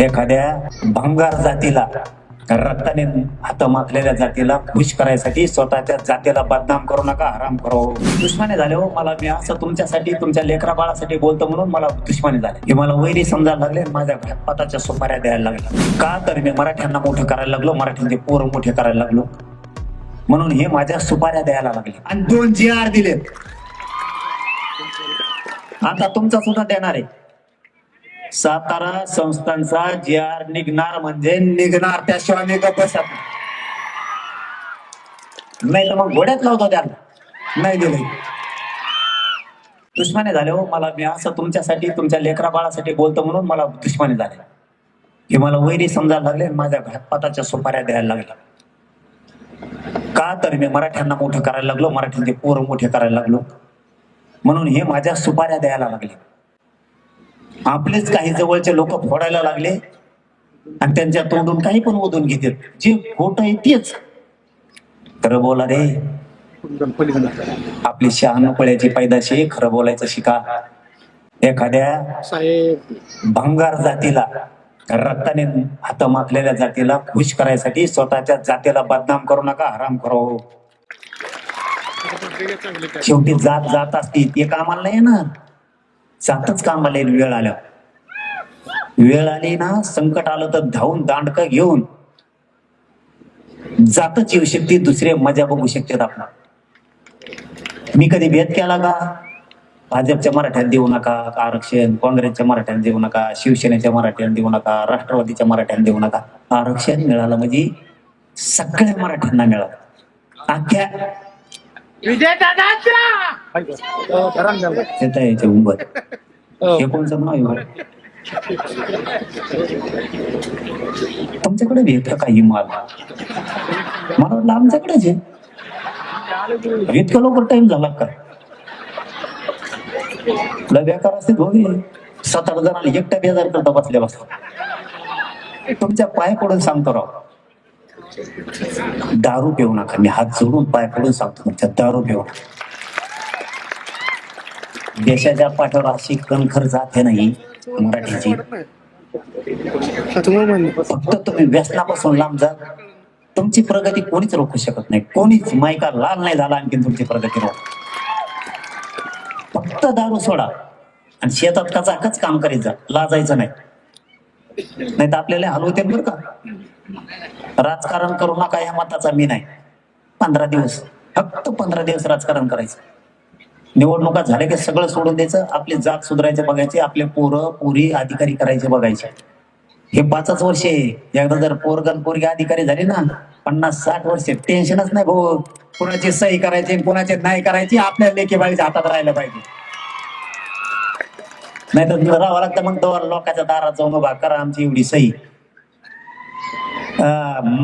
एखाद्या भंगार जातीला रक्ताने हातमातलेल्या जातीला खुश करायसाठी स्वतःच्या जातीला बदनाम करू नका आराम करो. दुश्मनी झाले हो मला मी असं तुमच्यासाठी तुमच्या लेकरा बाळासाठी बोलतो म्हणून मला दुश्मनी झाले. हे मला वैरी समजायला लागले माझ्या घातपाताच्या सुपाऱ्या द्यायला लागल्या का तर मी मराठ्यांना मोठे करायला लागलो मराठ्यांचे पोरं मोठे करायला लागलो. म्हणून हे माझ्या सुपाऱ्या द्यायला लागले. आणि दोन जी आर दिलेत. आता तुमचा सुद्धा देणार आहे. सातारा संस्थांचा जी आर निघणार म्हणजे निघणार. त्याशिवाय मी गप्प बसत नाही. तर मग घोड्यात लावतो त्याला. नाही दिले दुश्मनी झाले हो मला. मी असं तुमच्यासाठी तुमच्या लेकरा बाळासाठी बोलतो म्हणून मला दुश्मनी झाले. हे मला वैरी समजायला लागले माझ्या घातपाताच्या सुपाऱ्या द्यायला लागल्या का तर मी मराठ्यांना मोठं करायला लागलो मराठ्यांचे पोरं मोठे करायला लागलो. म्हणून हे माझ्या सुपाऱ्या द्यायला लागले. आपलेच काही जवळचे लोक फोडायला लागले आणि त्यांच्या तोंडून काही पण ओढून घेतात. जे खोट आहे तेच. खरं बोला रे. आपली शहाणपळ्याची पैदाशी खरं बोलायचं शिका. एखाद्या भंगार जातीला रक्ताने हात माखलेल्या जातीला खुश करायसाठी स्वतःच्या जातीला बदनाम करू नका आराम करो. शेवटी जात जात असती. ते कामाला नाही ना जातच कामाला वेळ आल्या वेळ आली ना संकट आलं तर धावून दांडक घेऊन जातच येऊ शकते दुसरे मजा बघू शकतात आपण मी कधी भेद केला का? भाजपच्या मराठ्यात देऊ नका का आरक्षण? काँग्रेसच्या मराठ्यात देऊ नका शिवसेनेच्या मराठ्यात देऊ नका राष्ट्रवादीच्या मराठ्यात देऊ नका. आरक्षण मिळालं म्हणजे सगळ्या मराठ्यांना मिळालं. अख्ख्या विजय दादाच्या येता उंबर हे कोणचं नाव आहे बरं? तुमच्याकडे बी काही माल? मला वाटलं आमच्याकडेच आहे. इतका लवकर टाइम झाला का? लय बेकार असते दोघे. सात आठ जणांना एकटा बेजार करता बसल्या बसल्या. तुमच्या पाय सांगतो राव दारू पिऊ नका. मी हात जोडून पाय पडून सांगतो तुमच्या. दारू पिऊ नका. देशाच्या पाठीवर अशी कणखर जाते नाही मराठीची. फक्त तुम्ही व्यसनापासून लांब जा. तुमची प्रगती कोणीच रोखू शकत नाही. कोणीच मायका लाल नाही झाला आणखी तुमची प्रगती रोख. फक्त दारू सोडा. आणि शेतात कचाकच काम करीत जा. लाजायचं नाही. नाही तर आपल्याला हलवते बरं का. राजकारण करू नका या मताचा मी नाही. पंधरा दिवस फक्त पंधरा दिवस राजकारण करायचं. निवडणुका झाल्या की सगळं सोडून द्यायचं आपली जात सुधारायचे बघायचे आपले पोरं पोरी अधिकारी करायचे बघायचे. हे पाचच वर्ष आहे. एकदा जर पोरगण पोरगी अधिकारी झाले ना पन्नास साठ वर्ष टेन्शनच नाही भाऊ. कुणाची सही करायची कुणाची नाही करायची आपल्या लेखी बाळीच्या हातात राहायला पाहिजे. नाही तर तिथं राहावं लागतं मग तो लोकांच्या दारात जाऊन उभा करा आमची एवढी सही. अं,